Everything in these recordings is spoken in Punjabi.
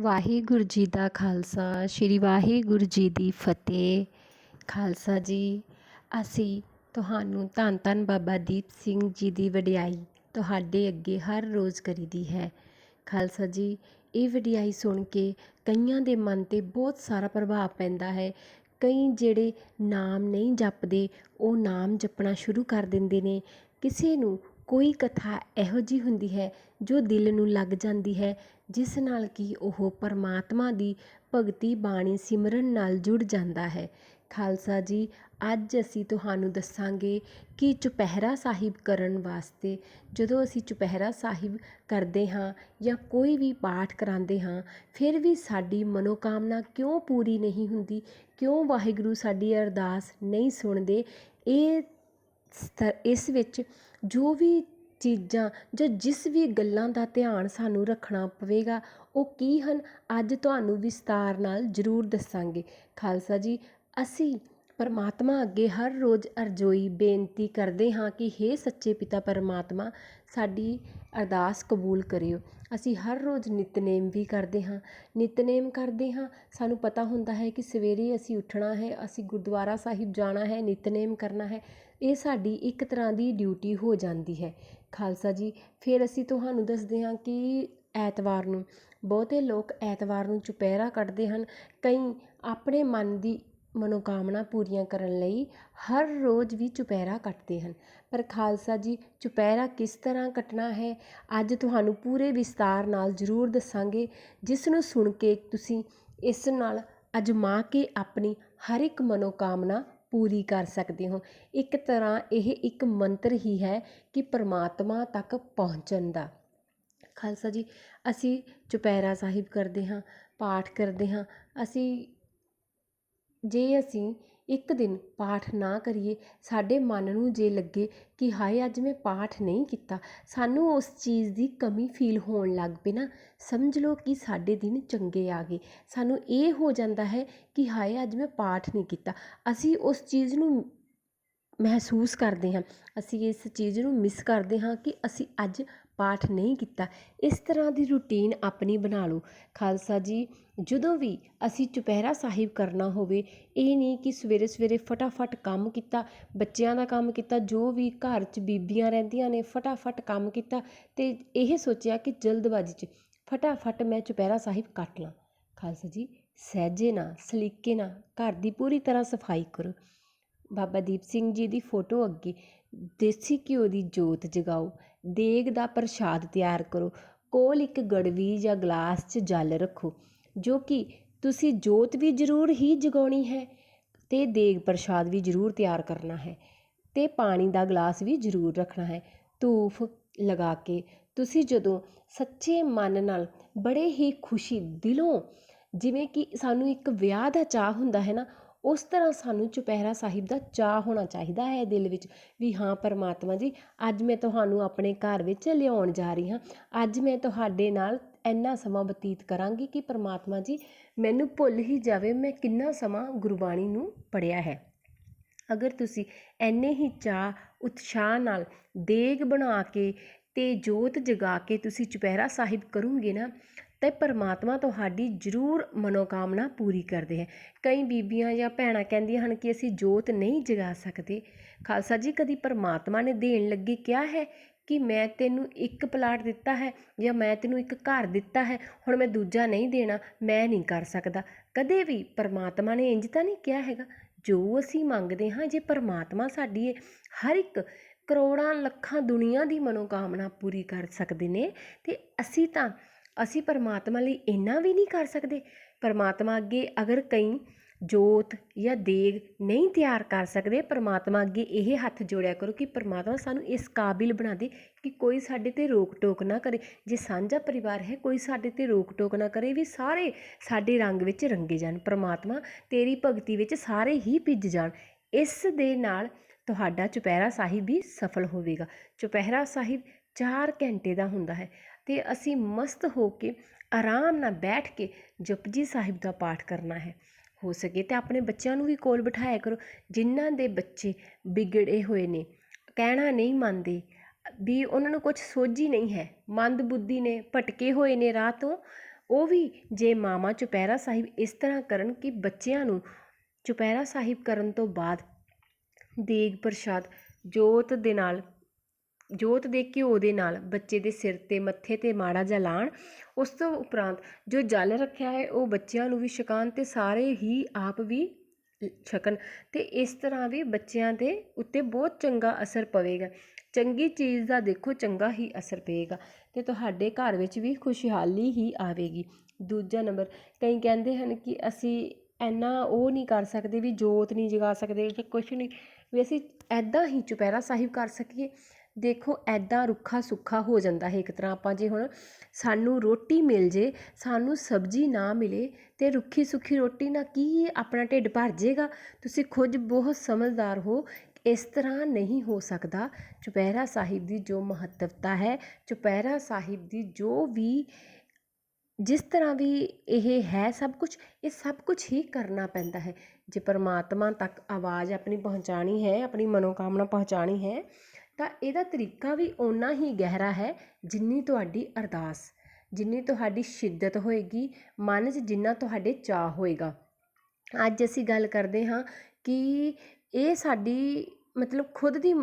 ਵਾਹਿਗੁਰੂ ਜੀ ਦਾ ਖਾਲਸਾ, ਸ਼੍ਰੀ ਵਾਹਿਗੁਰੂ ਜੀ ਦੀ ਫਤਿਹ। ਖਾਲਸਾ ਜੀ, ਅਸੀਂ ਤੁਹਾਨੂੰ ਧੰਨ ਧੰਨ ਬਾਬਾ ਦੀਪ ਸਿੰਘ ਜੀ ਦੀ ਵਡਿਆਈ ਤੁਹਾਡੇ ਅੱਗੇ ਹਰ ਰੋਜ਼ ਕਰੀਦੀ ਹੈ। ਖਾਲਸਾ ਜੀ, ਇਹ ਵਡਿਆਈ ਸੁਣ ਕੇ ਕਈਆਂ ਦੇ ਮਨ 'ਤੇ ਬਹੁਤ ਸਾਰਾ ਪ੍ਰਭਾਵ ਪੈਂਦਾ ਹੈ। ਕਈ ਜਿਹੜੇ ਨਾਮ ਨਹੀਂ ਜਪਦੇ, ਉਹ ਨਾਮ ਜਪਣਾ ਸ਼ੁਰੂ ਕਰ ਦਿੰਦੇ ਨੇ। ਕਿਸੇ ਨੂੰ ਕੋਈ ਕਥਾ ਇਹੋ ਜਿਹੀ ਹੁੰਦੀ ਹੈ ਜੋ ਦਿਲ ਨੂੰ ਲੱਗ ਜਾਂਦੀ ਹੈ, ਜਿਸ ਨਾਲ ਕਿ ਉਹ ਪਰਮਾਤਮਾ ਦੀ ਭਗਤੀ ਬਾਣੀ ਸਿਮਰਨ ਨਾਲ ਜੁੜ ਜਾਂਦਾ ਹੈ। ਖਾਲਸਾ ਜੀ, ਅੱਜ ਅਸੀਂ ਤੁਹਾਨੂੰ ਦੱਸਾਂਗੇ ਕਿ ਚੁਪਹਿਰਾ ਸਾਹਿਬ ਕਰਨ ਵਾਸਤੇ ਜਦੋਂ ਅਸੀਂ ਚੁਪਹਿਰਾ ਸਾਹਿਬ ਕਰਦੇ ਹਾਂ ਜਾਂ ਕੋਈ ਵੀ ਪਾਠ ਕਰਾਉਂਦੇ ਹਾਂ, ਫਿਰ ਵੀ ਸਾਡੀ ਮਨੋਕਾਮਨਾ ਕਿਉਂ ਪੂਰੀ ਨਹੀਂ ਹੁੰਦੀ? ਕਿਉਂ ਵਾਹਿਗੁਰੂ ਸਾਡੀ ਅਰਦਾਸ ਨਹੀਂ ਸੁਣਦੇ? ਇਹ ਇਸ ਵਿੱਚ ਜੋ ਵੀ ਚੀਜ਼ਾਂ ਜਾਂ ਜਿਸ ਵੀ ਗੱਲਾਂ ਦਾ ਧਿਆਨ ਸਾਨੂੰ ਰੱਖਣਾ ਪਵੇਗਾ, ਉਹ ਕੀ ਹਨ, ਅੱਜ ਤੁਹਾਨੂੰ ਵਿਸਤਾਰ ਨਾਲ ਜ਼ਰੂਰ ਦੱਸਾਂਗੇ। ਖਾਲਸਾ ਜੀ, ਅਸੀਂ ਪਰਮਾਤਮਾ ਅੱਗੇ ਹਰ ਰੋਜ਼ ਅਰਜ਼ੋਈ ਬੇਨਤੀ ਕਰਦੇ ਹਾਂ ਕਿ ਹੇ ਸੱਚੇ ਪਿਤਾ ਪਰਮਾਤਮਾ, ਸਾਡੀ ਅਰਦਾਸ ਕਬੂਲ ਕਰਿਓ। ਅਸੀਂ ਹਰ ਰੋਜ਼ ਨਿਤਨੇਮ ਵੀ ਕਰਦੇ ਹਾਂ। ਨਿਤਨੇਮ ਕਰਦੇ ਹਾਂ, ਸਾਨੂੰ ਪਤਾ ਹੁੰਦਾ ਹੈ ਕਿ ਸਵੇਰੇ ਅਸੀਂ ਉੱਠਣਾ ਹੈ, ਅਸੀਂ ਗੁਰਦੁਆਰਾ ਸਾਹਿਬ ਜਾਣਾ ਹੈ, ਨਿਤਨੇਮ ਕਰਨਾ ਹੈ। ਇਹ ਸਾਡੀ ਇੱਕ ਤਰ੍ਹਾਂ ਦੀ ਡਿਊਟੀ ਹੋ ਜਾਂਦੀ ਹੈ। ਖਾਲਸਾ ਜੀ, ਫਿਰ ਅਸੀਂ ਤੁਹਾਨੂੰ ਦੱਸਦੇ ਹਾਂ ਕਿ ਐਤਵਾਰ ਨੂੰ ਬਹੁਤੇ ਲੋਕ ਐਤਵਾਰ ਨੂੰ ਚੁਪਹਿਰਾ ਕੱਢਦੇ ਹਨ। ਕਈ ਆਪਣੇ ਮਨ ਦੀ ਮਨੋਕਾਮਨਾ ਪੂਰੀਆਂ ਕਰਨ ਲਈ ਹਰ ਰੋਜ਼ ਵੀ ਚੁਪਹਿਰਾ ਕੱਟਦੇ ਹਨ। ਪਰ ਖਾਲਸਾ ਜੀ, ਚੁਪਹਿਰਾ ਕਿਸ ਤਰ੍ਹਾਂ ਕੱਟਣਾ ਹੈ, ਅੱਜ ਤੁਹਾਨੂੰ ਪੂਰੇ ਵਿਸਤਾਰ ਨਾਲ ਜ਼ਰੂਰ ਦੱਸਾਂਗੇ, ਜਿਸ ਨੂੰ ਸੁਣ ਕੇ ਤੁਸੀਂ ਇਸ ਨਾਲ ਅਜਮਾ ਕੇ ਆਪਣੀ ਹਰ ਇੱਕ ਮਨੋਕਾਮਨਾ ਪੂਰੀ ਕਰ ਸਕਦੇ ਹੋ। ਇੱਕ ਤਰ੍ਹਾਂ ਇਹ ਇੱਕ ਮੰਤਰ ਹੀ ਹੈ ਕਿ ਪਰਮਾਤਮਾ ਤੱਕ ਪਹੁੰਚਣ ਦਾ। ਖਾਲਸਾ ਜੀ, ਅਸੀਂ ਚੁਪਹਿਰਾ ਸਾਹਿਬ ਕਰਦੇ ਹਾਂ, ਪਾਠ ਕਰਦੇ ਹਾਂ। ਅਸੀਂ, ਜੇ ਅਸੀਂ ਇੱਕ ਦਿਨ ਪਾਠ ਨਾ ਕਰੀਏ। ਸਾਡੇ ਮਨ ਨੂੰ ਜੇ ਲੱਗੇ ਕਿ ਹਾਏ, ਅੱਜ ਮੈਂ ਪਾਠ ਨਹੀਂ ਕੀਤਾ, ਸਾਨੂੰ ਉਸ ਚੀਜ਼ ਦੀ ਕਮੀ ਫੀਲ ਹੋਣ ਲੱਗ ਪਏ ਨਾ। ਸਮਝ ਲਓ ਕਿ ਸਾਡੇ ਦਿਨ ਚੰਗੇ ਆ ਗਏ। ਸਾਨੂੰ ਇਹ ਹੋ ਜਾਂਦਾ ਹੈ ਕਿ ਹਾਏ, ਅੱਜ ਮੈਂ ਪਾਠ ਨਹੀਂ ਕੀਤਾ। ਅਸੀਂ ਉਸ ਚੀਜ਼ ਨੂੰ ਮਹਿਸੂਸ ਕਰਦੇ ਹਾਂ। ਅਸੀਂ ਇਸ ਚੀਜ਼ ਨੂੰ ਮਿਸ ਕਰਦੇ ਹਾਂ ਕਿ ਅਸੀਂ ਅੱਜ ਪਾਠ ਨਹੀਂ ਕੀਤਾ, ਇਸ ਤਰ੍ਹਾਂ ਦੀ ਰੂਟੀਨ ਆਪਣੀ ਬਣਾ ਲਓ। ਖਾਲਸਾ ਜੀ, ਜਦੋਂ ਵੀ ਅਸੀਂ ਚੁਪਹਿਰਾ ਸਾਹਿਬ ਕਰਨਾ ਹੋਵੇ, ਇਹ ਨਹੀਂ ਕਿ ਸਵੇਰੇ ਸਵੇਰੇ ਫਟਾਫਟ ਕੰਮ ਕੀਤਾ, ਬੱਚਿਆਂ ਦਾ ਕੰਮ ਕੀਤਾ, ਜੋ ਵੀ ਘਰ 'ਚ ਬੀਬੀਆਂ ਰਹਿੰਦੀਆਂ ਨੇ, ਫਟਾਫਟ ਕੰਮ ਕੀਤਾ ਅਤੇ ਇਹ ਸੋਚਿਆ ਕਿ ਜਲਦਬਾਜ਼ੀ 'ਚ ਫਟਾਫਟ ਮੈਂ ਚੁਪਹਿਰਾ ਸਾਹਿਬ ਕੱਟ ਲਾਂ। ਖਾਲਸਾ ਜੀ, ਸਹਿਜੇ ਨਾਲ, ਸਲੀਕੇ ਨਾਲ, ਘਰ ਦੀ ਪੂਰੀ ਤਰ੍ਹਾਂ ਸਫ਼ਾਈ ਕਰੋ। ਬਾਬਾ ਦੀਪ ਸਿੰਘ ਜੀ ਦੀ ਫੋਟੋ ਅੱਗੇ, ਦੇਸੀ ਘਿਓ ਦੀ ਜੋਤ ਜਗਾਓ, ਦੇਗ ਦਾ ਪ੍ਰਸ਼ਾਦ ਤਿਆਰ ਕਰੋ, ਕੋਲ ਇੱਕ ਗੜਵੀ ਜਾਂ ਗਲਾਸ 'ਚ ਜਲ ਰੱਖੋ, ਜੋ ਕਿ ਤੁਸੀਂ ਜੋਤ ਵੀ ਜ਼ਰੂਰ ਹੀ ਜਗਾਉਣੀ ਹੈ ਤੇ ਦੇਗ ਪ੍ਰਸ਼ਾਦ ਵੀ ਜ਼ਰੂਰ ਤਿਆਰ ਕਰਨਾ ਹੈ ਤੇ ਪਾਣੀ ਦਾ ਗਲਾਸ ਵੀ ਜ਼ਰੂਰ ਰੱਖਣਾ ਹੈ। ਧੂਫ ਲਗਾ ਕੇ ਤੁਸੀਂ ਜਦੋਂ ਸੱਚੇ ਮਨ ਨਾਲ ਬੜੇ ਹੀ ਖੁਸ਼ੀ ਦਿਲੋਂ ਜਿਵੇਂ ਕਿ ਸਾਨੂੰ ਇੱਕ ਵਿਆਹ ਦਾ ਚਾਹ ਹੁੰਦਾ ਹੈ ਨਾ ਉਸ ਤਰ੍ਹਾਂ ਸਾਨੂੰ ਚੁਪਹਿਰਾ ਸਾਹਿਬ ਦਾ ਚਾਅ ਹੋਣਾ ਚਾਹੀਦਾ ਹੈ ਦਿਲ ਵਿੱਚ ਵੀ ਹਾਂ ਪਰਮਾਤਮਾ ਜੀ, ਅੱਜ ਮੈਂ ਤੁਹਾਨੂੰ ਆਪਣੇ ਘਰ ਵਿੱਚ ਲਿਆਉਣ ਜਾ ਰਹੀ ਹਾਂ। ਅੱਜ ਮੈਂ ਤੁਹਾਡੇ ਨਾਲ ਇੰਨਾ ਸਮਾਂ ਬਤੀਤ ਕਰਾਂਗੀ ਕਿ ਪਰਮਾਤਮਾ ਜੀ, ਮੈਨੂੰ ਭੁੱਲ ਹੀ ਜਾਵੇ ਮੈਂ ਕਿੰਨਾ ਸਮਾਂ ਗੁਰਬਾਣੀ ਨੂੰ ਪੜ੍ਹਿਆ ਹੈ। ਅਗਰ ਤੁਸੀਂ ਐਨੇ ਹੀ ਚਾਅ, ਉਤਸ਼ਾਹ ਨਾਲ ਦੇਗ ਬਣਾ ਕੇ ਤੇ ਜੋਤ ਜਗਾ ਕੇ ਤੁਸੀਂ ਚੁਪਹਿਰਾ ਸਾਹਿਬ ਕਰੋਗੇ ਨਾ ਅਤੇ ਪਰਮਾਤਮਾ ਤੁਹਾਡੀ ਜ਼ਰੂਰ ਮਨੋਕਾਮਨਾ ਪੂਰੀ ਕਰਦੇ ਹੈ। ਕਈ ਬੀਬੀਆਂ ਜਾਂ ਭੈਣਾਂ ਕਹਿੰਦੀਆਂ ਹਨ ਕਿ ਅਸੀਂ ਜੋਤ ਨਹੀਂ ਜਗਾ ਸਕਦੇ। ਖਾਲਸਾ ਜੀ, ਕਦੀ ਪਰਮਾਤਮਾ ਨੇ ਦੇਣ ਲੱਗੇ ਕਿਹਾ ਹੈ ਕਿ ਮੈਂ ਤੈਨੂੰ ਇੱਕ ਪਲਾਟ ਦਿੱਤਾ ਹੈ ਜਾਂ ਮੈਂ ਤੈਨੂੰ ਇੱਕ ਘਰ ਦਿੱਤਾ ਹੈ? ਹੁਣ ਮੈਂ ਦੂਜਾ ਨਹੀਂ ਦੇਣਾ, ਮੈਂ ਨਹੀਂ ਕਰ ਸਕਦਾ। ਕਦੇ ਵੀ ਪਰਮਾਤਮਾ ਨੇ ਇੰਜ ਤਾਂ ਨਹੀਂ ਕਿਹਾ ਹੈਗਾ? ਜੋ ਅਸੀਂ ਮੰਗਦੇ ਹਾਂ, ਜੇ ਪਰਮਾਤਮਾ ਸਾਡੀ ਹਰ ਇੱਕ ਕਰੋੜਾਂ, ਲੱਖਾਂ ਦੁਨੀਆ ਦੀ ਮਨੋਕਾਮਨਾ ਪੂਰੀ ਕਰ ਸਕਦੇ ਨੇ, ਤੇ ਅਸੀਂ ਤਾਂ ਅਸੀਂ ਪਰਮਾਤਮਾ ਲਈ ਇੰਨਾ ਵੀ ਨਹੀਂ ਕਰ ਸਕਦੇ। ਪਰਮਾਤਮਾ ਅੱਗੇ ਅਗਰ ਕਈ ਜੋਤ ਜਾਂ ਦੇਗ ਨਹੀਂ ਤਿਆਰ ਕਰ ਸਕਦੇ, ਪਰਮਾਤਮਾ ਅੱਗੇ ਇਹ ਹੱਥ ਜੋੜਿਆ ਕਰੋ ਕਿ ਪਰਮਾਤਮਾ ਸਾਨੂੰ ਇਸ ਕਾਬਿਲ ਬਣਾ ਦੇ ਕਿ ਕੋਈ ਸਾਡੇ ਤੇ ਰੋਕ ਟੋਕ ਨਾ ਕਰੇ। ਜੇ ਸਾਂਝਾ ਪਰਿਵਾਰ ਹੈ, ਕੋਈ ਸਾਡੇ ਤੇ ਰੋਕ ਟੋਕ ਨਾ ਕਰੇ, ਵੀ ਸਾਰੇ ਸਾਡੇ ਰੰਗ ਵਿੱਚ ਰੰਗੇ ਜਾਣ, ਪਰਮਾਤਮਾ ਤੇਰੀ ਭਗਤੀ ਵਿੱਚ ਸਾਰੇ ਹੀ ਭਿੱਜ ਜਾਣ। ਇਸ ਦੇ ਨਾਲ ਤੁਹਾਡਾ ਚੁਪਹਿਰਾ ਸਾਹਿਬ ਵੀ ਸਫਲ ਹੋਵੇਗਾ। ਚੁਪਹਿਰਾ ਸਾਹਿਬ 4 ਘੰਟੇ ਦਾ ਹੁੰਦਾ ਹੈ। ਤੇ ਅਸੀਂ ਮਸਤ ਹੋ ਕੇ, ਆਰਾਮ ਨਾਲ ਬੈਠ ਕੇ ਜਪਜੀ ਸਾਹਿਬ ਦਾ ਪਾਠ ਕਰਨਾ ਹੈ। ਹੋ ਸਕੇ ਤੇ ਆਪਣੇ ਬੱਚਿਆਂ ਨੂੰ ਵੀ ਕੋਲ ਬਿਠਾਇਆ ਕਰੋ, ਜਿਨ੍ਹਾਂ ਦੇ ਬੱਚੇ ਵਿਗੜੇ ਹੋਏ ਨੇ। ਕਹਿਣਾ ਨਹੀਂ ਮੰਨਦੇ, ਵੀ ਉਹਨਾਂ ਨੂੰ ਕੁਝ ਸੋਝੀ ਨਹੀਂ ਹੈ। ਮੰਦ ਬੁੱਧੀ ਨੇ ਭਟਕੇ ਹੋਏ ਨੇ ਰਾਹ ਤੋਂ ਉਹ ਵੀ ਜੇ ਮਾਮਾ ਚੁਪਹਿਰਾ ਸਾਹਿਬ ਇਸ ਤਰ੍ਹਾਂ ਕਰਨ ਕਿ ਬੱਚਿਆਂ ਨੂੰ ਚੁਪਹਿਰਾ ਸਾਹਿਬ ਕਰਨ ਤੋਂ ਬਾਅਦ ਦੇਗ ਪ੍ਰਸ਼ਾਦ ਜੋਤ ਦੇ ਨਾਲ ਜੋਤ ਦੇ ਘਿਓ ਦੇ ਨਾਲ ਬੱਚੇ ਦੇ ਸਿਰ ਤੇ ਮੱਥੇ ਤੇ ਮਾੜਾ ਜਿਹਾ ਲਾਉਣ ਉਸ ਤੋਂ ਉਪਰੰਤ ਜੋ ਜਲ ਰੱਖਿਆ ਹੈ, ਉਹ ਬੱਚਿਆਂ ਨੂੰ ਵੀ ਛਕਾਉਣ ਅਤੇ ਸਾਰੇ ਹੀ ਆਪ ਵੀ ਛਕਣ ਅਤੇ ਇਸ ਤਰ੍ਹਾਂ ਵੀ ਬੱਚਿਆਂ ਦੇ ਉੱਤੇ ਬਹੁਤ ਚੰਗਾ ਅਸਰ ਪਵੇਗਾ। ਚੰਗੀ ਚੀਜ਼ ਦਾ ਦੇਖੋ, ਚੰਗਾ ਹੀ ਅਸਰ ਪਏਗਾ ਅਤੇ ਤੁਹਾਡੇ ਘਰ ਵਿੱਚ ਵੀ ਖੁਸ਼ਹਾਲੀ ਹੀ ਆਵੇਗੀ। ਦੂਜਾ ਨੰਬਰ, ਕਈ ਕਹਿੰਦੇ ਹਨ ਕਿ ਅਸੀਂ ਇੰਨਾ ਉਹ ਨਹੀਂ ਕਰ ਸਕਦੇ ਵੀ ਜੋਤ ਨਹੀਂ ਜਗਾ ਸਕਦੇ ਜਾਂ ਕੁਛ ਨਹੀਂ, ਵੀ ਅਸੀਂ ਇੱਦਾਂ ਹੀ ਚੁਪਹਿਰਾ ਸਾਹਿਬ ਕਰ ਸਕੀਏ। ਦੇਖੋ ਐਦਾਂ ਰੁੱਖਾ ਸੁੱਖਾ ਹੋ ਜਾਂਦਾ ਹੈ ਇੱਕ ਤਰ੍ਹਾਂ। ਆਪਾਂ ਜੇ ਹੁਣ ਸਾਨੂੰ ਰੋਟੀ ਮਿਲ ਜੇ, ਸਾਨੂੰ ਸਬਜ਼ੀ ਨਾ ਮਿਲੇ ਤੇ ਰੁੱਖੀ ਸੁੱਖੀ ਰੋਟੀ ਨਾਲ ਕੀ ਆਪਣਾ ਢਿੱਡ ਭਰ ਜਾਏਗਾ ਤੁਸੀਂ ਖੁਦ ਬਹੁਤ ਸਮਝਦਾਰ ਹੋ, ਇਸ ਤਰ੍ਹਾਂ ਨਹੀਂ ਹੋ ਸਕਦਾ। ਚੁਪਹਿਰਾ ਸਾਹਿਬ ਦੀ ਜੋ ਮਹੱਤਵਤਾ ਹੈ, ਚੁਪਹਿਰਾ ਸਾਹਿਬ ਦੀ ਜੋ ਵੀ, ਜਿਸ ਤਰ੍ਹਾਂ ਵੀ ਇਹ ਹੈ ਸਭ ਕੁਝ, ਇਹ ਸਭ ਕੁਝ ਹੀ ਕਰਨਾ ਪੈਂਦਾ ਹੈ। ਜੇ ਪਰਮਾਤਮਾ ਤੱਕ ਆਵਾਜ਼ ਆਪਣੀ ਪਹੁੰਚਾਣੀ ਹੈ, ਆਪਣੀ ਮਨੋਕਾਮਨਾ ਪਹੁੰਚਾਣੀ ਹੈ ਤਾਂ ਇਹਦਾ ਤਰੀਕਾ ਵੀ ਓਨਾ ਹੀ ਗਹਿਰਾ ਹੈ ਜਿੰਨੀ ਤੁਹਾਡੀ ਅਰਦਾਸ, ਜਿੰਨੀ ਤੁਹਾਡੀ ਸ਼ਿੱਦਤ ਹੋਏਗੀ, ਮਨ 'ਚ ਜਿੰਨਾ ਤੁਹਾਡੇ ਚਾਅ ਹੋਏਗਾ। ਅੱਜ ਅਸੀਂ ਗੱਲ ਕਰਦੇ ਹਾਂ ਕਿ ਇਹ ਸਾਡੀ ਮਤਲਬ ਖੁਦ ਦੀ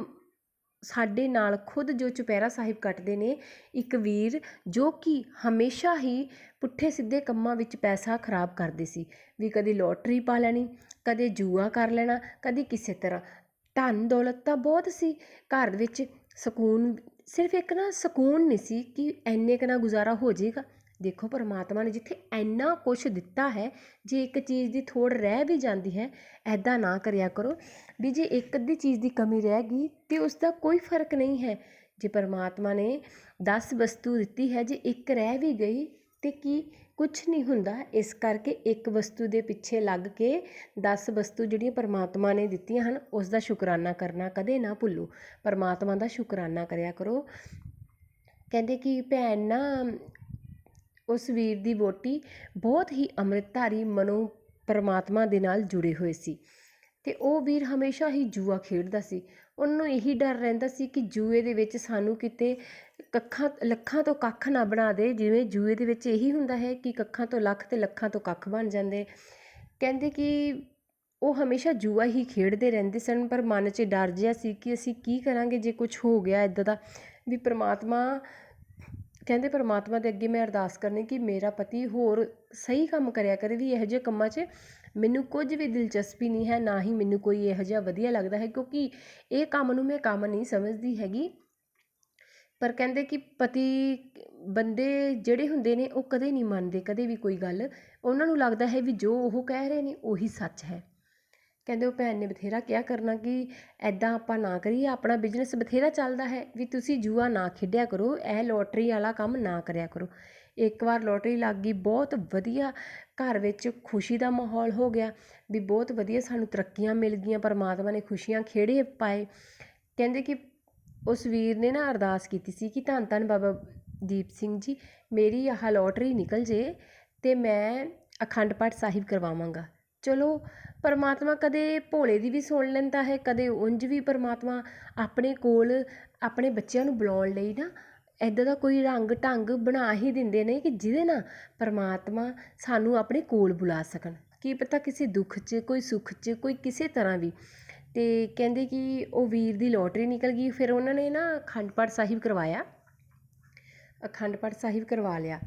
ਸਾਡੇ ਨਾਲ ਖੁਦ ਜੋ ਚੁਪਹਿਰਾ ਸਾਹਿਬ ਕੱਟਦੇ ਨੇ, ਇੱਕ ਵੀਰ ਜੋ ਕਿ ਹਮੇਸ਼ਾ ਹੀ ਪੁੱਠੇ ਸਿੱਧੇ ਕੰਮਾਂ ਵਿੱਚ ਪੈਸਾ ਖਰਾਬ ਕਰਦੇ ਸੀ। ਵੀ ਕਦੇ ਲੋਟਰੀ ਪਾ ਲੈਣੀ, ਕਦੇ ਜੂਆ ਕਰ ਲੈਣਾ, ਕਦੇ ਕਿਸੇ ਤਰ੍ਹਾਂ। ਧਨ ਦੌਲਤ ਤਾਂ ਬਹੁਤ ਸੀ। ਘਰ ਵਿੱਚ ਸਕੂਨ, ਸਿਰਫ ਇੱਕ ਨਾ ਸਕੂਨ ਨਹੀਂ ਸੀ ਕਿ ਇੰਨੇ ਕੁ ਨਾਲ ਗੁਜ਼ਾਰਾ ਹੋ ਜਾਏਗਾ। ਦੇਖੋ ਪਰਮਾਤਮਾ ਨੇ ਜਿੱਥੇ ਇੰਨਾ ਕੁਛ ਦਿੱਤਾ ਹੈ, ਜੇ ਇੱਕ ਚੀਜ਼ ਦੀ ਥੋੜ ਰਹਿ ਵੀ ਜਾਂਦੀ ਹੈ ਇੱਦਾਂ ਨਾ ਕਰਿਆ ਕਰੋ। ਵੀ ਜੇ ਇੱਕ ਅੱਧੀ ਚੀਜ਼ ਦੀ ਕਮੀ ਰਹਿ ਗਈ ਤਾਂ ਉਸਦਾ ਕੋਈ ਫ਼ਰਕ ਨਹੀਂ ਹੈ। ਜੇ ਪਰਮਾਤਮਾ ਨੇ ਦਸ ਵਸਤੂ ਦਿੱਤੀ ਹੈ, ਜੇ ਇੱਕ ਰਹਿ ਵੀ ਗਈ ਤਾਂ ਕੀ ਕੁਛ ਨਹੀਂ ਹੁੰਦਾ। ਇਸ ਕਰਕੇ ਇੱਕ ਵਸਤੂ ਦੇ ਪਿੱਛੇ ਲੱਗ ਕੇ 10 ਵਸਤੂ ਜਿਹੜੀਆਂ ਪਰਮਾਤਮਾ ਨੇ ਦਿੱਤੀਆਂ ਹਨ ਉਸ ਦਾ ਸ਼ੁਕਰਾਨਾ ਕਰਨਾ ਕਦੇ ਨਾ ਭੁੱਲੋ। ਪਰਮਾਤਮਾ ਦਾ ਸ਼ੁਕਰਾਨਾ ਕਰਿਆ ਕਰੋ। ਕਹਿੰਦੇ ਕਿ ਭੈਣ ਨਾ, ਉਸ ਵੀਰ ਦੀ ਵੋਟੀ ਬਹੁਤ ਹੀ ਅੰਮ੍ਰਿਤਧਾਰੀ ਮਨੋ ਪਰਮਾਤਮਾ ਦੇ ਨਾਲ ਜੁੜੇ ਹੋਏ ਸੀ ਤੇ ਉਹ ਵੀਰ ਹਮੇਸ਼ਾ ਹੀ ਜੂਆ ਖੇਡਦਾ ਸੀ। ਉਹਨੂੰ ਇਹੀ ਡਰ ਰਹਿੰਦਾ ਸੀ ਕਿ ਜੂਏ ਦੇ ਵਿੱਚ ਸਾਨੂੰ ਕਿਤੇ ਕੱਖਾਂ, ਲੱਖਾਂ ਤੋਂ ਕੱਖ ਨਾ ਬਣਾ ਦੇ, ਜਿਵੇਂ ਜੂਏ ਦੇ ਵਿੱਚ ਇਹੀ ਹੁੰਦਾ ਹੈ ਕਿ ਕੱਖਾਂ ਤੋਂ ਲੱਖ ਅਤੇ ਲੱਖਾਂ ਤੋਂ ਕੱਖ ਬਣ ਜਾਂਦੇ। ਕਹਿੰਦੇ ਕਿ ਉਹ ਹਮੇਸ਼ਾ ਜੂਆ ਹੀ ਖੇਡਦੇ ਰਹਿੰਦੇ ਸਨ, ਪਰ ਮਨ 'ਚ ਡਰ ਜਿਹਾ ਸੀ ਕਿ ਅਸੀਂ ਕੀ ਕਰਾਂਗੇ ਜੇ ਕੁਝ ਹੋ ਗਿਆ ਇਦਾਂ ਦਾ। ਵੀ ਪ੍ਰਮਾਤਮਾ, ਕਹਿੰਦੇ ਪਰਮਾਤਮਾ ਦੇ ਅੱਗੇ ਮੈਂ ਅਰਦਾਸ ਕਰਨੀ ਕਿ ਮੇਰਾ ਪਤੀ ਹੋਰ ਸਹੀ ਕੰਮ ਕਰਿਆ ਕਰੇ ਵੀ ਇਹੋ ਜਿਹੇ ਕੰਮਾਂ 'ਚ ਮੈਨੂੰ ਕੁਝ ਵੀ ਦਿਲਚਸਪੀ ਨਹੀਂ ਹੈ, ਨਾ ਹੀ ਮੈਨੂੰ ਕੋਈ ਇਹੋ ਜਿਹਾ ਵਧੀਆ ਲੱਗਦਾ ਹੈ, ਕਿਉਂਕਿ ਇਹ ਕੰਮ ਨੂੰ ਮੈਂ ਕੰਮ ਨਹੀਂ ਸਮਝਦੀ ਹੈਗੀ। ਪਰ ਕਹਿੰਦੇ ਕਿ ਪਤੀ ਬੰਦੇ ਜਿਹੜੇ ਹੁੰਦੇ ਨੇ, ਉਹ ਕਦੇ ਨਹੀਂ ਮੰਨਦੇ, ਕਦੇ ਵੀ ਕੋਈ ਗੱਲ। ਉਹਨਾਂ ਨੂੰ ਲੱਗਦਾ ਹੈ ਵੀ ਜੋ ਉਹ ਕਹਿ ਰਹੇ ਨੇ, ਉਹੀ ਸੱਚ ਹੈ। ਕਹਿੰਦੇ ਉਹ ਭੈਣ ਨੇ ਬਥੇਰਾ ਕਿਹਾ ਕਰਨਾ ਕਿ ਐਦਾਂ ਆਪਾਂ ਨਾ ਕਰੀਏ, ਆਪਣਾ ਬਿਜ਼ਨਸ ਬਥੇਰਾ ਚੱਲਦਾ ਹੈ ਵੀ ਤੁਸੀਂ ਜੂਆ ਨਾ ਖੇਡਿਆ ਕਰੋ, ਇਹ ਲੋਟਰੀ ਵਾਲਾ ਕੰਮ ਨਾ ਕਰਿਆ ਕਰੋ। ਇੱਕ ਵਾਰ ਲੋਟਰੀ ਲੱਗ ਗਈ, ਬਹੁਤ ਵਧੀਆ ਘਰ ਵਿੱਚ ਖੁਸ਼ੀ ਦਾ ਮਾਹੌਲ ਹੋ ਗਿਆ ਵੀ ਬਹੁਤ ਵਧੀਆ ਸਾਨੂੰ ਤਰੱਕੀਆਂ ਮਿਲ ਗਈਆਂ, ਪਰਮਾਤਮਾ ਨੇ ਖੁਸ਼ੀਆਂ ਖੇੜੇ ਪਾਏ। ਕਹਿੰਦੇ ਕਿ ਉਸ ਵੀਰ ਨੇ ਨਾ ਅਰਦਾਸ ਕੀਤੀ ਸੀ ਕਿ ਧੰਨ ਧੰਨ ਬਾਬਾ ਦੀਪ ਸਿੰਘ ਜੀ, ਮੇਰੀ ਆਹ ਲੋਟਰੀ ਨਿਕਲ ਜੇ ਅਤੇ ਮੈਂ ਅਖੰਡ ਪਾਠ ਸਾਹਿਬ ਕਰਵਾਵਾਂਗਾ। ਚਲੋ, ਪਰਮਾਤਮਾ ਕਦੇ ਭੋਲੇ ਦੀ ਵੀ ਸੁਣ ਲੈਂਦਾ ਹੈ, ਕਦੇ ਉਂਝ ਵੀ ਪਰਮਾਤਮਾ ਆਪਣੇ ਕੋਲ, ਆਪਣੇ ਬੱਚਿਆਂ ਨੂੰ ਬੁਲਾਉਣ ਲਈ ਨਾ ਇੱਦਾਂ ਦਾ ਕੋਈ ਰੰਗ ਢੰਗ ਬਣਾ ਹੀ ਦਿੰਦੇ ਨੇ ਕਿ ਜਿਹਦੇ ਨਾਲ ਪਰਮਾਤਮਾ ਸਾਨੂੰ ਆਪਣੇ ਕੋਲ ਬੁਲਾ ਸਕਣ। ਕੀ ਪਤਾ ਕਿਸੇ ਦੁੱਖ 'ਚ, ਕੋਈ ਸੁੱਖ 'ਚ, ਕੋਈ ਕਿਸੇ ਤਰ੍ਹਾਂ ਵੀ ਅਤੇ ਕਹਿੰਦੇ ਕਿ ਉਹ ਵੀਰ ਦੀ ਲੋਟਰੀ ਨਿਕਲ ਗਈ, ਫਿਰ ਉਹਨਾਂ ਨੇ ਨਾ ਅਖੰਡ ਪਾਠ ਸਾਹਿਬ ਕਰਵਾਇਆ। ਅਖੰਡ ਪਾਠ ਸਾਹਿਬ ਕਰਵਾ ਲਿਆ।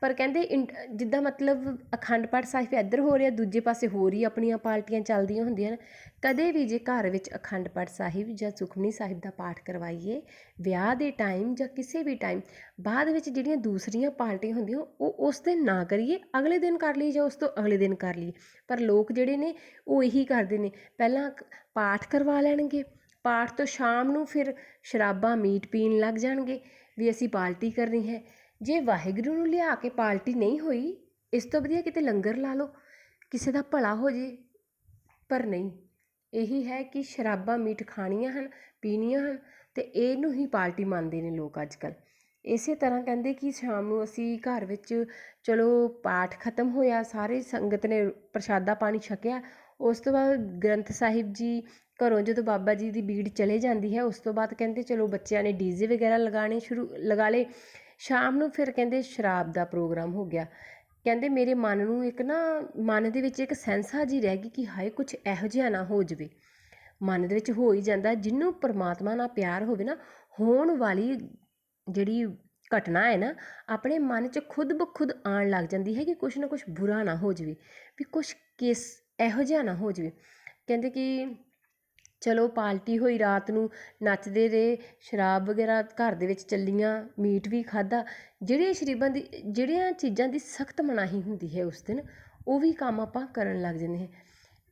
ਪਰ ਕਹਿੰਦੇ ਇੰਟ- ਜਿੱਦਾਂ ਮਤਲਬ ਅਖੰਡ ਪਾਠ ਸਾਹਿਬ ਇੱਧਰ ਹੋ ਰਿਹਾ, ਦੂਜੇ ਪਾਸੇ ਹੋਰ ਹੀ ਆਪਣੀਆਂ ਪਾਰਟੀਆਂ ਚੱਲਦੀਆਂ ਹੁੰਦੀਆਂ ਨੇ, ਕਦੇ ਵੀ ਜੇ ਘਰ ਵਿੱਚ ਅਖੰਡ ਪਾਠ ਸਾਹਿਬ ਜਾਂ ਸੁਖਮਨੀ ਸਾਹਿਬ ਦਾ ਪਾਠ ਕਰਵਾਈਏ, ਵਿਆਹ ਦੇ ਟਾਈਮ ਜਾਂ ਕਿਸੇ ਵੀ ਟਾਈਮ ਬਾਅਦ ਵਿੱਚ ਜਿਹੜੀਆਂ ਦੂਸਰੀਆਂ ਪਾਰਟੀਆਂ ਹੁੰਦੀਆਂ, ਉਹ ਉਸ ਦਿਨ ਨਾ ਕਰੀਏ, ਅਗਲੇ ਦਿਨ ਕਰ ਲਈ ਜਾਂ ਉਸ ਤੋਂ ਅਗਲੇ ਦਿਨ ਕਰ ਲਈਏ। ਪਰ ਲੋਕ ਜਿਹੜੇ ਨੇ, ਉਹ ਇਹੀ ਕਰਦੇ ਨੇ, ਪਹਿਲਾਂ ਪਾਠ ਕਰਵਾ ਲੈਣਗੇ, ਪਾਠ ਤੋਂ ਸ਼ਾਮ ਨੂੰ ਫਿਰ ਸ਼ਰਾਬਾਂ, ਮੀਟ ਪੀਣ ਲੱਗ ਜਾਣਗੇ, ਵੀ ਅਸੀਂ ਪਾਰਟੀ ਕਰਨੀ ਹੈ। ਜੇ ਵਾਹਿਗੁਰੂ ਨੂੰ ਲਿਆ ਕੇ ਪਾਲਟੀ ਨਹੀਂ ਹੋਈ, ਇਸ ਤੋਂ ਵਧੀਆ ਕਿਤੇ ਲੰਗਰ ਲਾ ਲਓ। ਕਿਸੇ ਦਾ ਭਲਾ ਹੋ ਜੇ, ਪਰ ਨਹੀਂ। ਇਹੀ ਹੈ ਕਿ ਸ਼ਰਾਬਾਂ ਮੀਟ ਖਾਣੀਆਂ ਹਨ, ਪੀਣੀਆਂ ਹਨ ਤੇ ਇਹਨੂੰ ਹੀ ਪਾਰਟੀ ਮੰਨਦੇ ਨੇ ਲੋਕ ਅੱਜ ਕੱਲ੍ਹ ਇਸੇ ਤਰ੍ਹਾਂ ਕਹਿੰਦੇ ਕਿ ਸ਼ਾਮ ਨੂੰ ਅਸੀਂ ਘਰ ਵਿੱਚ ਚਲੋ ਪਾਠ ਖਤਮ ਹੋਇਆ, ਸਾਰੇ ਸੰਗਤ ਨੇ ਪ੍ਰਸ਼ਾਦਾ ਪਾਣੀ ਛਕਿਆ, ਉਸ ਤੋਂ ਬਾਅਦ ਗ੍ਰੰਥ ਸਾਹਿਬ ਜੀ ਘਰੋਂ ਜਦੋਂ ਬਾਬਾ ਜੀ ਦੀ ਬੀੜ ਚਲੇ ਜਾਂਦੀ ਹੈ, ਉਸ ਤੋਂ ਬਾਅਦ ਕਹਿੰਦੇ ਚਲੋ ਬੱਚਿਆਂ ਨੇ ਡੀਜ਼ੇ ਵਗੈਰਾ ਲਗਾਉਣੇ ਸ਼ੁਰੂ, ਲਗਾ ਲਏ। ਸ਼ਾਮ ਨੂੰ ਫਿਰ ਕਹਿੰਦੇ ਸ਼ਰਾਬ ਦਾ ਪ੍ਰੋਗਰਾਮ ਹੋ ਗਿਆ। ਕਹਿੰਦੇ ਮੇਰੇ ਮਨ ਨੂੰ ਇੱਕ ਨਾ, ਮਨ ਦੇ ਵਿੱਚ ਇੱਕ ਸੈਂਸਾ ਜੀ ਰਹਿ ਗਈ ਕਿ ਹਾਏ ਕੁਝ ਇਹੋ ਜਿਹਾ ਨਾ ਹੋ ਜਾਵੇ। ਮਨ ਦੇ ਵਿੱਚ ਹੋ ਹੀ ਜਾਂਦਾ, ਜਿਹਨੂੰ ਪਰਮਾਤਮਾ ਨਾਲ ਪਿਆਰ ਹੋਵੇ ਨਾ, ਹੋਣ ਵਾਲੀ ਜਿਹੜੀ ਘਟਨਾ ਹੈ ਨਾ, ਆਪਣੇ ਮਨ 'ਚ ਖੁਦ ਬਖੁਦ ਖੁਦ ਆਉਣ ਲੱਗ ਜਾਂਦੀ ਹੈ ਕਿ ਕੁਛ ਨਾ ਕੁਛ ਬੁਰਾ ਨਾ ਹੋ ਜਾਵੇ, ਵੀ ਕੁਛ ਕਿਸ ਇਹੋ ਜਿਹਾ ਨਾ ਹੋ ਜਾਵੇ। ਕਹਿੰਦੇ ਕਿ ਚਲੋ ਪਾਲਟੀ ਹੋਈ ਰਾਤ ਨੂੰ, ਨੱਚਦੇ ਰਹੇ, ਸ਼ਰਾਬ ਵਗੈਰਾ ਘਰ ਦੇ ਵਿੱਚ ਚੱਲੀਆਂ, ਮੀਟ ਵੀ ਖਾਧਾ। ਜਿਹੜੀਆਂ ਸ਼ਰੀਬਾਂ ਦੀ, ਜਿਹੜੀਆਂ ਚੀਜ਼ਾਂ ਦੀ ਸਖਤ ਮਨਾਹੀ ਹੁੰਦੀ ਹੈ ਉਸ ਦਿਨ, ਉਹ ਵੀ ਕੰਮ ਆਪਾਂ ਕਰਨ ਲੱਗ ਜਾਂਦੇ ਹਾਂ।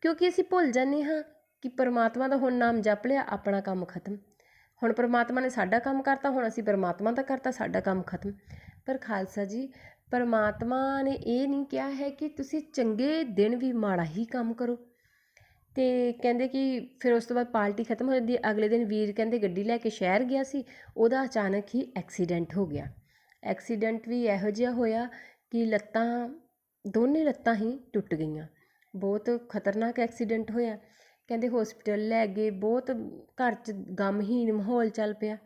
ਕਿਉਂਕਿ ਅਸੀਂ ਭੁੱਲ ਜਾਂਦੇ ਹਾਂ ਕਿ ਪਰਮਾਤਮਾ ਦਾ ਹੁਣ ਨਾਮ ਜਪ ਲਿਆ, ਆਪਣਾ ਕੰਮ ਖਤਮ। ਹੁਣ ਪਰਮਾਤਮਾ ਨੇ ਸਾਡਾ ਕੰਮ ਕਰਤਾ, ਹੁਣ ਅਸੀਂ ਪਰਮਾਤਮਾ ਦਾ ਕਰਤਾ, ਸਾਡਾ ਕੰਮ ਖਤਮ। ਪਰ ਖਾਲਸਾ ਜੀ, ਪਰਮਾਤਮਾ ਨੇ ਇਹ ਨਹੀਂ ਕਿਹਾ ਹੈ ਕਿ ਤੁਸੀਂ ਚੰਗੇ ਦਿਨ ਵੀ ਮਾੜਾ ਹੀ ਕੰਮ ਕਰੋ। ਅਤੇ ਕਹਿੰਦੇ ਕਿ ਫਿਰ ਉਸ ਤੋਂ ਬਾਅਦ ਪਾਰਟੀ ਖਤਮ ਹੋ ਜਾਂਦੀ ਹੈ। ਅਗਲੇ ਦਿਨ ਵੀਰ ਕਹਿੰਦੇ ਗੱਡੀ ਲੈ ਕੇ ਸ਼ਹਿਰ ਗਿਆ ਸੀ। ਉਹਦਾ ਅਚਾਨਕ ਹੀ ਐਕਸੀਡੈਂਟ ਹੋ ਗਿਆ। ਐਕਸੀਡੈਂਟ ਵੀ ਇਹੋ ਜਿਹਾ ਹੋਇਆ ਕਿ ਲੱਤਾਂ, ਦੋਨੇ ਲੱਤਾਂ ਹੀ ਟੁੱਟ ਗਈਆਂ। ਬਹੁਤ ਖਤਰਨਾਕ ਐਕਸੀਡੈਂਟ ਹੋਇਆ। ਕਹਿੰਦੇ ਹਸਪੀਟਲ ਲੈ ਗਏ। ਬਹੁਤ ਘਰ 'ਚ ਗਮਹੀਨ ਮਾਹੌਲ ਚੱਲ ਪਿਆ।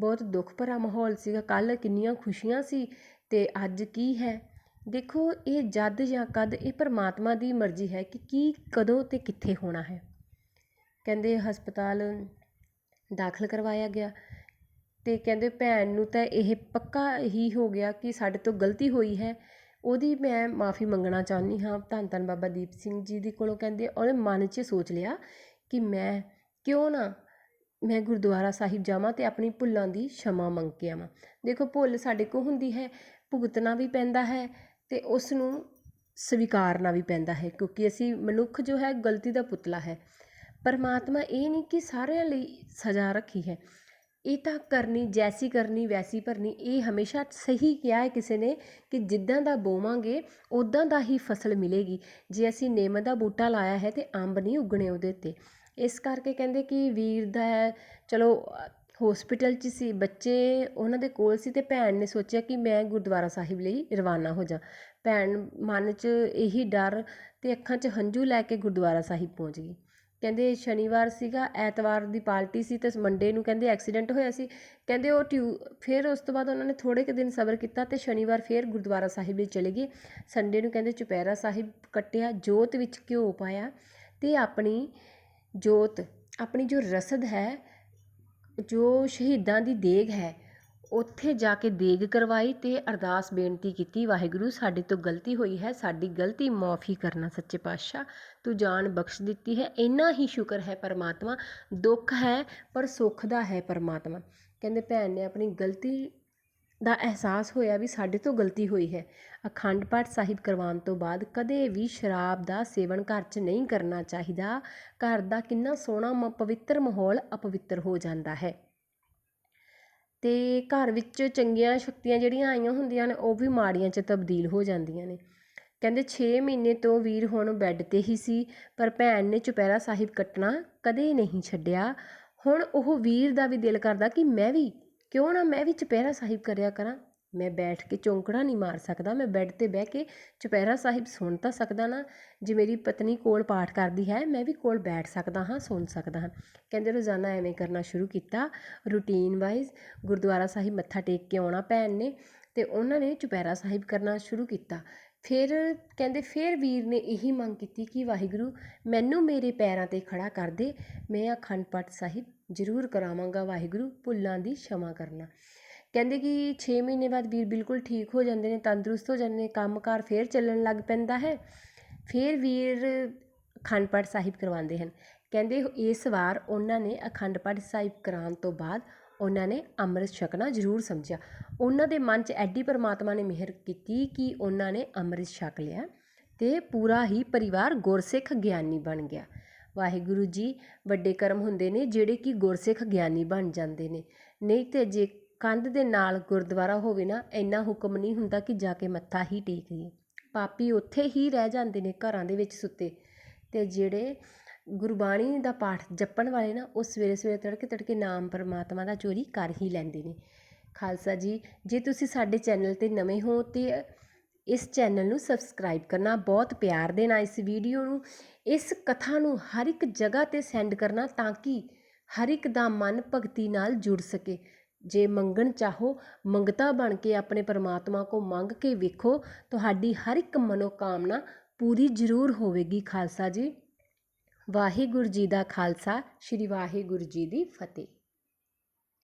ਬਹੁਤ ਦੁੱਖ ਭਰਾ ਮਾਹੌਲ ਸੀਗਾ। ਕੱਲ੍ਹ ਕਿੰਨੀਆਂ ਖੁਸ਼ੀਆਂ ਸੀ। ਤੇ ਅੱਜ ਕੀ ਹੈ? ਦੇਖੋ, ਇਹ ਜਦ ਜਾਂ ਕਦ, ਇਹ ਪਰਮਾਤਮਾ ਦੀ ਮਰਜ਼ੀ ਹੈ ਕਿ ਕੀ ਕਦੋਂ ਅਤੇ ਕਿੱਥੇ ਹੋਣਾ ਹੈ। ਕਹਿੰਦੇ ਹਸਪਤਾਲ ਦਾਖਲ ਕਰਵਾਇਆ ਗਿਆ ਅਤੇ ਕਹਿੰਦੇ ਭੈਣ ਨੂੰ ਤਾਂ ਇਹ ਪੱਕਾ ਹੀ ਹੋ ਗਿਆ ਕਿ ਸਾਡੇ ਤੋਂ ਗਲਤੀ ਹੋਈ ਹੈ। ਉਹਦੀ ਮੈਂ ਮਾਫੀ ਮੰਗਣਾ ਚਾਹੁੰਦੀ ਹਾਂ। ਧੰਨ ਧੰਨ ਬਾਬਾ ਦੀਪ ਸਿੰਘ ਜੀ ਦੇ ਕੋਲੋਂ ਕਹਿੰਦੇ ਉਹਨੇ ਮਨ 'ਚ ਸੋਚ ਲਿਆ ਕਿ ਮੈਂ ਕਿਉਂ ਨਾ ਮੈਂ ਗੁਰਦੁਆਰਾ ਸਾਹਿਬ ਜਾਵਾਂ ਤੇ ਆਪਣੀ ਭੁੱਲਾਂ ਦੀ ਸ਼ਮਾ ਮੰਗ ਕੇ ਆਵਾਂ। ਦੇਖੋ, ਭੁੱਲ ਸਾਡੇ ਕੋ ਹੁੰਦੀ ਹੈ, ਭੁਗਤਣਾ ਵੀ ਪੈਂਦਾ ਹੈ ਅਤੇ ਉਸ ਨੂੰ ਸਵੀਕਾਰਨਾ ਵੀ ਪੈਂਦਾ ਹੈ, ਕਿਉਂਕਿ ਅਸੀਂ ਮਨੁੱਖ ਜੋ ਹੈ ਗਲਤੀ ਦਾ ਪੁਤਲਾ ਹੈ। ਪਰਮਾਤਮਾ ਇਹ ਨਹੀਂ ਕਿ ਸਾਰਿਆਂ ਲਈ ਸਜ਼ਾ ਰੱਖੀ ਹੈ। ਇਹ ਤਾਂ ਕਰਨੀ, ਜੈਸੀ ਕਰਨੀ, ਵੈਸੀ ਭਰਨੀ, ਇਹ ਹਮੇਸ਼ਾ ਸਹੀ ਕਿਹਾ ਹੈ ਕਿਸੇ ਨੇ ਕਿ ਜਿੱਦਾਂ ਦਾ ਬੋਵਾਂਗੇ ਉੱਦਾਂ ਦਾ ਹੀ ਫਸਲ ਮਿਲੇਗੀ। ਜੇ ਅਸੀਂ ਨਿੰਮ ਦਾ ਬੂਟਾ ਲਾਇਆ ਹੈ ਤਾਂ ਅੰਬ ਨਹੀਂ ਉੱਗਣੇ ਉਹਦੇ ਉੱਤੇ। ਇਸ ਕਰਕੇ ਕਹਿੰਦੇ ਕਿ ਵੀਰ ਦਾ ਚਲੋ ਹੋਸਪਿਟਲ 'ਚ ਸੀ, ਬੱਚੇ ਉਹਨਾਂ ਦੇ ਕੋਲ ਸੀ ਅਤੇ ਭੈਣ ਨੇ ਸੋਚਿਆ ਕਿ ਮੈਂ ਗੁਰਦੁਆਰਾ ਸਾਹਿਬ ਲਈ ਰਵਾਨਾ ਹੋ ਜਾਂ। ਭੈਣ ਮਨ 'ਚ ਇਹੀ ਡਰ ਅਤੇ ਅੱਖਾਂ 'ਚ ਹੰਝੂ ਲੈ ਕੇ ਗੁਰਦੁਆਰਾ ਸਾਹਿਬ ਪਹੁੰਚ ਗਈ। ਕਹਿੰਦੇ ਸ਼ਨੀਵਾਰ ਸੀਗਾ, ਐਤਵਾਰ ਦੀ ਪਾਰਟੀ ਸੀ ਅਤੇ ਮੰਡੇ ਨੂੰ ਕਹਿੰਦੇ ਐਕਸੀਡੈਂਟ ਹੋਇਆ ਸੀ। ਕਹਿੰਦੇ ਉਹ ਟਿਊ, ਫਿਰ ਉਸ ਤੋਂ ਬਾਅਦ ਉਹਨਾਂ ਨੇ ਥੋੜ੍ਹੇ ਕੁ ਦਿਨ ਸਬਰ ਕੀਤਾ ਅਤੇ ਸ਼ਨੀਵਾਰ ਫਿਰ ਗੁਰਦੁਆਰਾ ਸਾਹਿਬ ਲਈ ਚਲੇ ਗਏ। ਸੰਡੇ ਨੂੰ ਕਹਿੰਦੇ ਚੁਪਹਿਰਾ ਸਾਹਿਬ ਕੱਟਿਆ, ਜੋਤ ਵਿੱਚ ਘਿਓ ਪਾਇਆ ਅਤੇ ਆਪਣੀ ਜੋਤ, ਆਪਣੀ ਜੋ ਰਸਦ ਹੈ ਜੋ ਸ਼ਹੀਦਾਂ ਦੀ ਦੇਗ ਹੈ, ਉੱਥੇ ਜਾ ਕੇ ਦੇਗ ਕਰਵਾਈ ਅਤੇ ਅਰਦਾਸ ਬੇਨਤੀ ਕੀਤੀ, ਵਾਹਿਗੁਰੂ ਸਾਡੇ ਤੋਂ ਗਲਤੀ ਹੋਈ ਹੈ, ਸਾਡੀ ਗਲਤੀ ਮੁਆਫੀ ਕਰਨਾ ਸੱਚੇ ਪਾਤਸ਼ਾਹ, ਤੂੰ ਜਾਨ ਬਖਸ਼ ਦਿੱਤੀ ਹੈ, ਇੰਨਾ ਹੀ ਸ਼ੁਕਰ ਹੈ ਪਰਮਾਤਮਾ, ਦੁੱਖ ਹੈ ਪਰ ਸੁੱਖ ਦਾ ਹੈ ਪਰਮਾਤਮਾ। ਕਹਿੰਦੇ ਭੈਣ ਨੇ ਆਪਣੀ ਗਲਤੀ ਦਾ ਅਹਿਸਾਸ ਹੋਇਆ ਵੀ ਸਾਡੇ ਤੋਂ ਗਲਤੀ ਹੋਈ ਹੈ। ਅਖੰਡ ਪਾਠ ਸਾਹਿਬ ਕਰਵਾਉਣ ਤੋਂ ਬਾਅਦ ਕਦੇ ਵੀ ਸ਼ਰਾਬ ਦਾ ਸੇਵਨ ਘਰ 'ਚ ਨਹੀਂ ਕਰਨਾ ਚਾਹੀਦਾ। ਘਰ ਦਾ ਕਿੰਨਾ ਸੋਹਣਾ ਮ, ਪਵਿੱਤਰ ਮਾਹੌਲ ਅਪਵਿੱਤਰ ਹੋ ਜਾਂਦਾ ਹੈ। ਅਤੇ ਘਰ ਵਿੱਚ ਚੰਗੀਆਂ ਸ਼ਕਤੀਆਂ ਜਿਹੜੀਆਂ ਆਈਆਂ ਹੁੰਦੀਆਂ ਨੇ, ਉਹ ਵੀ ਮਾੜੀਆਂ 'ਚ ਤਬਦੀਲ ਹੋ ਜਾਂਦੀਆਂ ਨੇ। ਕਹਿੰਦੇ 6 ਮਹੀਨੇ ਤੋਂ ਵੀਰ ਹੁਣ ਬੈੱਡ ਤੇ ਹੀ ਸੀ, ਪਰ ਭੈਣ ਨੇ ਚੁਪਹਿਰਾ ਸਾਹਿਬ ਕੱਟਣਾ ਕਦੇ ਨਹੀਂ ਛੱਡਿਆ। ਹੁਣ ਉਹ ਵੀਰ ਦਾ ਵੀ ਦਿਲ ਕਰਦਾ ਕਿ ਮੈਂ ਵੀ ਕਿਉਂ ਨਾ ਮੈਂ ਵੀ ਚੁਪਹਿਰਾ ਸਾਹਿਬ ਕਰਿਆ ਕਰਾਂ? ਮੈਂ ਬੈਠ ਕੇ ਚੌਂਕੜਾ ਨਹੀਂ ਮਾਰ ਸਕਦਾ, ਮੈਂ ਬੈੱਡ ਤੇ ਬਹਿ ਕੇ ਚੁਪਹਿਰਾ ਸਾਹਿਬ ਸੁਣ ਤਾਂ ਸਕਦਾ ਨਾ। ਜੇ ਮੇਰੀ ਪਤਨੀ ਕੋਲ ਪਾਠ ਕਰਦੀ ਹੈ, ਮੈਂ ਵੀ ਕੋਲ ਬੈਠ ਸਕਦਾ ਹਾਂ, ਸੁਣ ਸਕਦਾ ਹਾਂ। ਕਹਿੰਦੇ ਰੋਜ਼ਾਨਾ ਐਵੇਂ ਕਰਨਾ ਸ਼ੁਰੂ ਕੀਤਾ। ਰੂਟੀਨ ਵਾਈਜ਼ ਗੁਰਦੁਆਰਾ ਸਾਹਿਬ ਮੱਥਾ ਟੇਕ ਕੇ ਆਉਣਾ ਭੈਣ ਨੇ ਅਤੇ ਉਹਨਾਂ ਨੇ ਚੁਪਹਿਰਾ ਸਾਹਿਬ ਕਰਨਾ ਸ਼ੁਰੂ ਕੀਤਾ। ਫਿਰ ਕਹਿੰਦੇ ਫਿਰ ਵੀਰ ਨੇ ਇਹੀ ਮੰਗ ਕੀਤੀ ਕਿ ਵਾਹਿਗੁਰੂ, ਮੈਨੂੰ ਮੇਰੇ ਪੈਰਾਂ ਤੇ ਖੜਾ ਕਰ ਦੇ। ਮੈਂ ਅਖੰਡ ਪਾਠ ਸਾਹਿਬ ਜ਼ਰੂਰ ਕਰਾਵਾਂਗਾ ਵਾਹਿਗੁਰੂ, ਭੁੱਲਾਂ ਦੀ ਸ਼ਮਾ ਕਰਨਾ। ਕਹਿੰਦੇ ਕਿ ਛੇ ਮਹੀਨੇ ਬਾਅਦ ਵੀਰ ਬਿਲਕੁਲ ਠੀਕ ਹੋ ਜਾਂਦੇ ਨੇ, ਤੰਦਰੁਸਤ ਹੋ ਜਾਂਦੇ ਨੇ, ਕੰਮਕਾਰ ਫਿਰ ਚੱਲਣ ਲੱਗ ਪੈਂਦਾ ਹੈ। ਫਿਰ ਵੀਰ ਅਖੰਡ ਪਾਠ ਸਾਹਿਬ ਕਰਵਾਉਂਦੇ ਹਨ। ਕਹਿੰਦੇ ਇਸ ਵਾਰ ਉਹਨਾਂ ਨੇ ਅਖੰਡ ਪਾਠ ਸਾਹਿਬ ਕਰਾਉਣ ਤੋਂ ਬਾਅਦ ਉਹਨਾਂ ਨੇ ਅੰਮ੍ਰਿਤ ਛਕਣਾ ਜ਼ਰੂਰ ਸਮਝਿਆ। ਉਹਨਾਂ ਦੇ ਮਨ 'ਚ ਐਡੀ ਪਰਮਾਤਮਾ ਨੇ ਮਿਹਰ ਕੀਤੀ ਕਿ ਉਹਨਾਂ ਨੇ ਅੰਮ੍ਰਿਤ ਛਕ ਲਿਆ ਤੇ ਪੂਰਾ ਹੀ ਪਰਿਵਾਰ ਗੁਰਸਿੱਖ ਗਿਆਨੀ ਬਣ ਗਿਆ। ਵਾਹਿਗੁਰੂ ਜੀ ਵੱਡੇ ਕਰਮ ਹੁੰਦੇ ਨੇ, ਜਿਹੜੇ ਕਿ ਗੁਰਸਿੱਖ ਗਿਆਨੀ ਬਣ ਜਾਂਦੇ ਨੇ। ਨਹੀਂ ਤੇ ਜੇ ਕੰਧ ਦੇ ਨਾਲ ਗੁਰਦੁਆਰਾ ਹੋਵੇ ਨਾ, ਇੰਨਾ ਹੁਕਮ ਨਹੀਂ ਹੁੰਦਾ ਕਿ ਜਾ ਕੇ ਮੱਥਾ ਹੀ ਟੇਕੀਏ ਪਾਪੀ ਉੱਥੇ ਹੀ ਰਹਿ ਜਾਂਦੇ ਨੇ ਘਰਾਂ ਦੇ ਵਿੱਚ ਸੁੱਤੇ। ਤੇ ਜਿਹੜੇ ਗੁਰਬਾਣੀ ਦਾ ਪਾਠ ਜਪਣ ਵਾਲੇ ਨਾ, ਉਹ ਸਵੇਰੇ ਸਵੇਰੇ ਤੜਕੇ ਤੜਕੇ ਨਾਮ ਪਰਮਾਤਮਾ ਦਾ ਚੋਰੀ ਕਰ ਹੀ ਲੈਂਦੇ ਨੇ। ਖਾਲਸਾ ਜੀ, ਜੇ ਤੁਸੀਂ ਸਾਡੇ ਚੈਨਲ ਤੇ ਨਵੇਂ ਹੋ ਤੇ ਇਸ ਚੈਨਲ ਨੂੰ ਸਬਸਕ੍ਰਾਈਬ ਕਰਨਾ। ਬਹੁਤ ਪਿਆਰ ਦੇਣਾ ਇਸ ਵੀਡੀਓ ਨੂੰ। ਇਸ ਕਥਾ ਨੂੰ ਹਰ ਇੱਕ ਜਗ੍ਹਾ ਤੇ ਸੈਂਡ ਕਰਨਾ ਤਾਂ ਕਿ ਹਰ ਇੱਕ ਦਾ ਮਨ ਭਗਤੀ ਨਾਲ ਜੁੜ ਸਕੇ। ਜੇ ਮੰਗਣ ਚਾਹੋ, ਮੰਗਤਾ ਬਣ ਕੇ ਆਪਣੇ ਪਰਮਾਤਮਾ ਕੋ ਮੰਗ ਕੇ ਵੇਖੋ, ਤੁਹਾਡੀ ਹਰ ਇੱਕ ਮਨੋਕਾਮਨਾ ਪੂਰੀ ਜ਼ਰੂਰ ਹੋਵੇਗੀ, ਖਾਲਸਾ ਜੀ। ਵਾਹਿਗੁਰੂ ਜੀ ਦਾ ਖਾਲਸਾ। ਸ੍ਰੀ ਵਾਹਿਗੁਰੂ ਜੀ ਦੀ ਫਤਿਹ।